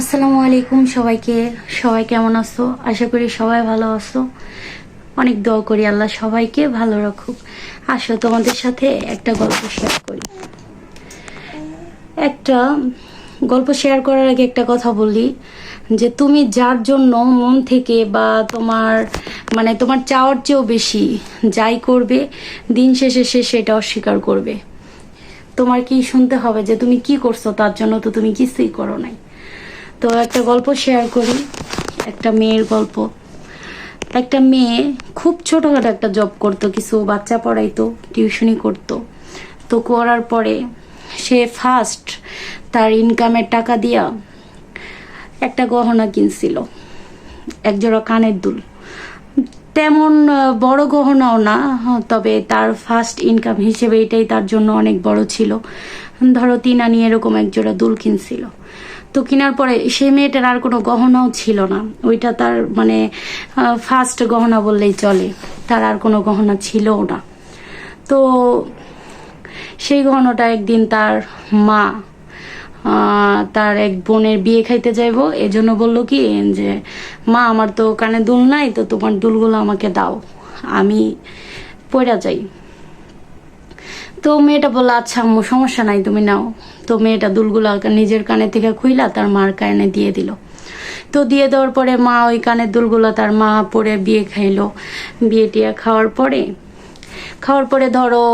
আসসালামু আলাইকুম সবাইকে। সবাই কেমন আছো? আশা করি সবাই ভালো আছো। অনেক দোয়া করি আল্লাহ সবাইকে ভালো রাখুক। আসো, তোমাদের সাথে একটা গল্প শেয়ার করি। একটা গল্প শেয়ার করার আগে একটা কথা বলি, যে তুমি যার জন্য মন থেকে বা তোমার মানে তোমার চাওয়ার চেয়েও বেশি যাই করবে, দিন শেষে সে সেটা অস্বীকার করবে। তোমার কি শুনতে হবে যে তুমি কি করছ? তার জন্য তো তুমি কিছুই করো নাই। তো একটা গল্প শেয়ার করি একটা মেয়ের গল্প। একটা মেয়ে খুব ছোটখাটো একটা জব করতো কিছু বাচ্চা পড়াইতো টিউশনি করতো। তো করার পরে সে ফার্স্ট তার ইনকামের টাকা দিয়া একটা গহনা কিনছিল একজোড়া কানের দুল। তেমন বড় গহনাও না হ্যাঁ, তবে তার ফার্স্ট ইনকাম হিসেবে এটাই তার জন্য অনেক বড় ছিল। ধরো তিন আনি এরকম এক জোড়া দুল কিনছিল। তো কেনার পরে সেই মেয়েটার আর কোনো গহনাও ছিল না। ওইটা তার মানে ফার্স্ট গহনা বললেই চলে। তার আর কোনো গহনা ছিলও না। তো সেই গহনাটা একদিন তার মা তার এক বোনের বিয়ে খাইতে যাইবো। এজন্য বলল কি, যে, মা, আমার তো কানে দুল নাই, তো তোমার দুলগুলো আমাকে দাও। আমি পড়া যাই। তো মেয়েটা বলল আচ্ছা আম্মু, সমস্যা নাই, তুমি নাও। তো মেয়েটা দুলগুলো নিজের কানে থেকে খুইলা তার মার কানে দিয়ে দিল। তো দিয়ে দেওয়ার পরে মা ওই কানের দুলগুলো তার মা পরে বিয়ে খাইলো। বিয়ে টিয়া খাওয়ার পরে খাওয়ার পরে ধরো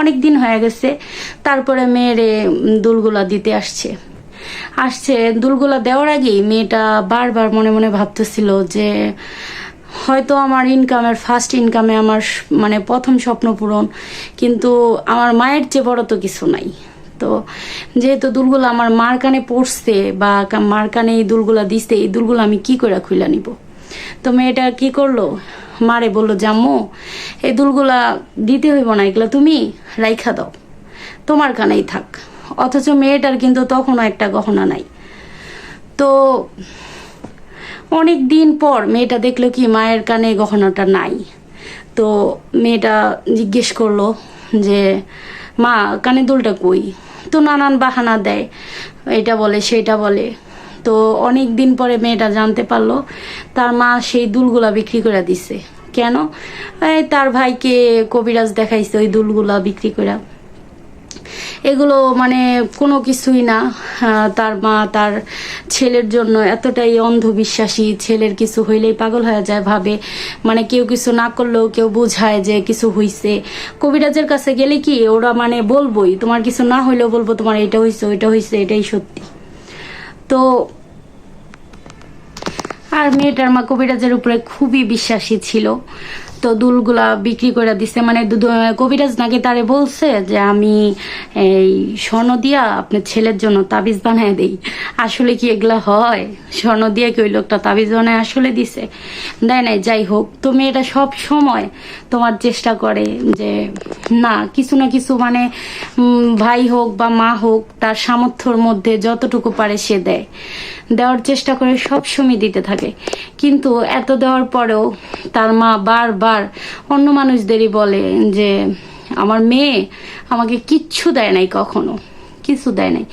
অনেক দিন হয়ে গেছে, তারপরে মেয়েরে দুলগুলা দিতে আসছে। আসছে, দুলগুলা দেওয়ার আগেই মেয়েটা বারবার মনে মনে ভাবতেছিল যে হয়তো আমার ইনকামের ফার্স্ট ইনকামে আমার মানে প্রথম স্বপ্ন পূরণ, কিন্তু আমার মায়ের চেয়ে বড় তো কিছু নাই। তো যেহেতু দুলগুলো আমার মার কানে পড়ছে বা মার কানে এই দুলগুলা দিছে, এই দুলগুলো আমি কি করে খুলে নিব? তো মেয়েটা কি করল? মারে বলল, জাম্মু, এই দুলগুলা দিতে হইব না, এগুলো তুমি রাইখা দাও। তোমার কানেই থাক। অথচ মেয়েটার কিন্তু তখনও একটা গহনা নাই। তো অনেক দিন পর মেয়েটা দেখল কি মায়ের কানে গহনাটা নাই। তো মেয়েটা জিজ্ঞেস করল যে, মা কানে দুলটা কই? তো নানান বাহানা দেয়, এটা বলে, সেটা বলে। তো অনেক দিন পরে মেয়েটা জানতে পারল, তার মা সেই দুলগুলা বিক্রি করে দিছে। কেন? তার ভাইকে কবিরাজ দেখাইছে ওই দুলগুলা বিক্রি করে এগুলো মানে কোনো কিছুই না। তার মা, তার ছেলের জন্য এতটাই অন্ধবিশ্বাসী। ছেলের কিছু হইলেই পাগল হয়ে যায় ভাবে। মানে কেউ কিছু না করলেও কেউ বোঝায় যে কিছু হইছে। কবিরাজের কাছে গেলে কি ওরা মানে বলবোই, তোমার কিছু না হইলেও বলব তোমার এটা হইছে, ওইটা হইছে, এটাই সত্যি। তো আর মেয়েটার মা কবিরাজের উপরে খুবই বিশ্বাসী ছিল। তো দুলগুলা বিক্রি করে দিছে। মানে কবিরাজ নাকি তারে বলছে যে আমি এই স্বর্ণ দিয়া আপনার ছেলের জন্য তাবিজ বানায় দেই। আসলে কি এগুলা হয়? স্বর্ণ দিয়ে কি ওই লোকটা তাবিজ বানায় আসলে দিছে? দেয় নাই, যাই হোক তো মেয়েটা সব সময় তোমার চেষ্টা করে যে না, কিছু না কিছু মানে ভাই হোক বা মা হোক, তার সামর্থ্যর মধ্যে যতটুকু পারে সে দেয়। দেওয়ার চেষ্টা করে সব সময় দিতে থাকে। কিন্তু এত দেওয়ার পরেও তার মা বারবার অন্য মানুষদেরই বলে যে, আমার মেয়ে আমাকে কিচ্ছু দেয় নাই কখনো, কিছু দেয় নাই।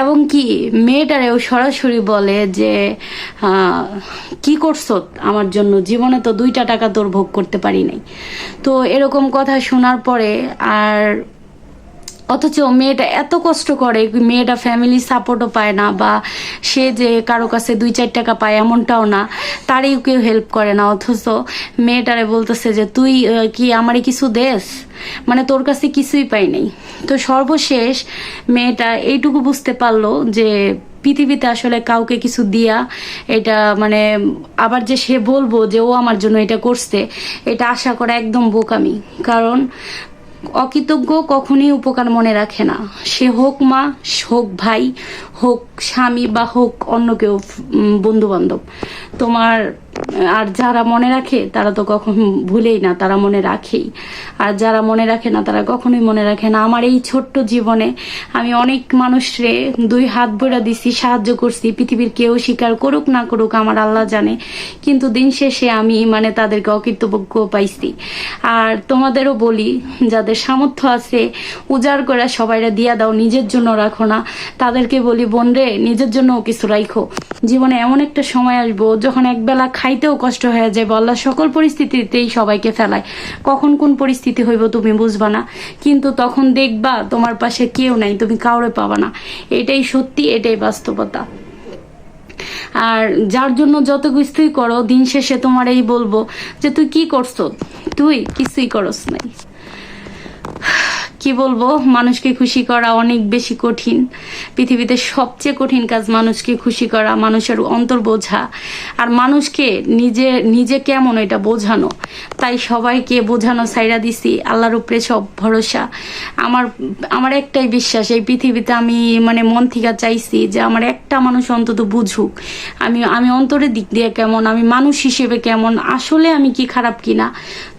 এবং কি, মেয়েটারেও সরাসরি বলে যে কি করছ? আমার জন্য জীবনে তো দুইটা টাকা তোর ভোগ করতে পারি নাই। তো এরকম কথা শোনার পরে আর অথচ মেয়েটা এত কষ্ট করে, মেয়েটা ফ্যামিলি সাপোর্টও পায় না বা সে যে কারও কাছে দুই চার টাকা পায় এমনটাও না, তারই কেউ হেল্প করে না। অথচ মেয়েটারে বলতেছে যে, তুই কি আমারে কিছু দেস? মানে তোর কাছে কিছুই পাই নাই। তো সর্বশেষ মেয়েটা এইটুকু বুঝতে পারল যে, পৃথিবীতে আসলে কাউকে কিছু দিয়া এটা মানে আবার যে সে বলব যে, ও আমার জন্য এটা করছে, এটা আশা করা একদম বোকামি। কারণ অকৃতজ্ঞ কখনই উপকার মনে রাখে না। সে হোক মা, হোক ভাই, হোক স্বামী বা হোক অন্য কেউ বন্ধু বান্ধব তোমার আর যারা মনে রাখে, তারা তো কখনো ভুলেই না, তারা মনে রাখেই। আর যারা মনে রাখে না, তারা কখনোই মনে রাখে না। আমার এই ছোট্ট জীবনে আমি অনেক মানুষরে দুই হাত ভরা দিছি, সাহায্য করছি, পৃথিবীর কেউ স্বীকার করুক না করুক, আমার আল্লাহ জানে। কিন্তু দিন শেষে আমি মানে তাদেরকে অকৃতজ্ঞ পাইছি। আর তোমাদেরও বলি, যাদের সামর্থ্য আছে, উজাড় করে সবাইরা দিয়া দাও, নিজের জন্য রাখো না। তাদেরকে বলি বোন রে নিজের জন্যও কিছু রাখো জীবনে এমন একটা সময় আসব, যখন একবেলা খাইতেও কষ্ট হয়ে যায়। বল্লা, সকল পরিস্থিতিতেই সবাইকে ফেলায়। কখন কোন পরিস্থিতি হইব তুমি বুঝবা না। কিন্তু তখন দেখবা তোমার পাশে কেউ নাই, তুমি কাউরে পাবা না। এটাই সত্যি, এটাই বাস্তবতা। আর যার জন্য যত কিছুই করো, দিন শেষে তোমার এই বলব যে, তুই কি করছ? তুই কিছুই করস নাই। কি বলব, মানুষকে খুশি করা অনেক বেশি কঠিন। পৃথিবীতে সবচেয়ে কঠিন কাজ মানুষকে খুশি করা, মানুষের অন্তর বোঝা আর মানুষকে নিজে নিজে কেমন এটা বোঝানো? তাই সবাইকে বোঝানো সাইরা দিছি, আল্লাহর উপরে সব ভরসা। আমার আমার একটাই বিশ্বাস, এই পৃথিবীতে আমি মানে মন থেকে চাইছি যে আমার একটা মানুষ অন্তত বুঝুক। আমি আমি অন্তরের দিক দিয়ে কেমন, আমি মানুষ হিসেবে কেমন, আসলে আমি কি খারাপ কিনা?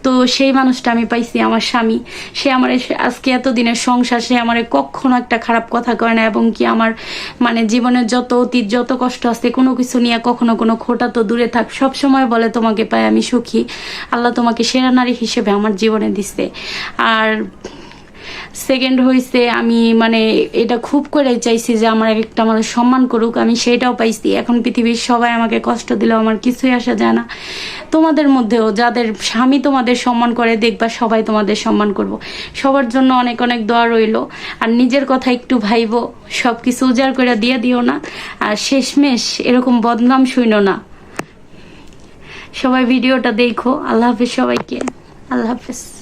তো সেই মানুষটা আমি পাইছি আমার স্বামী। সে আমার আজকে আজকে এতদিনের সংসার, সে আমার কখনো একটা খারাপ কথা করে না এবং কি আমার মানে জীবনের যত অতীত, যত কষ্ট আছে, কোনো কিছু নিয়ে কখনো কোনো খোটা তো দূরে থাক। সব সময় বলে তোমাকে পাই আমি সুখী। আল্লাহ তোমাকে সেরা নারী হিসেবে আমার জীবনে দিচ্ছে আর সেকেন্ড হয়েছে আমি মানে এটা খুব করে চাইছি যে আমার একটা মানুষ সম্মান করুক, আমি সেটাও পাইছি। এখন পৃথিবীর সবাই আমাকে কষ্ট দিলেও আমার কিছুই আসা যায় না। তোমাদের মধ্যেও যাদের স্বামী তোমাদের সম্মান করে, দেখবা সবাই তোমাদের সম্মান করব। সবার জন্য অনেক অনেক দোয়া রইল। আর নিজের কথা একটু ভাইবো সব কিছু উজাড় করে দিয়ে দিও না। আর শেষমেশ এরকম বদনাম শুইনো না। সবাই ভিডিওটা দেখো। আল্লাহ হাফেজ সবাইকে। আল্লাহ হাফেজ।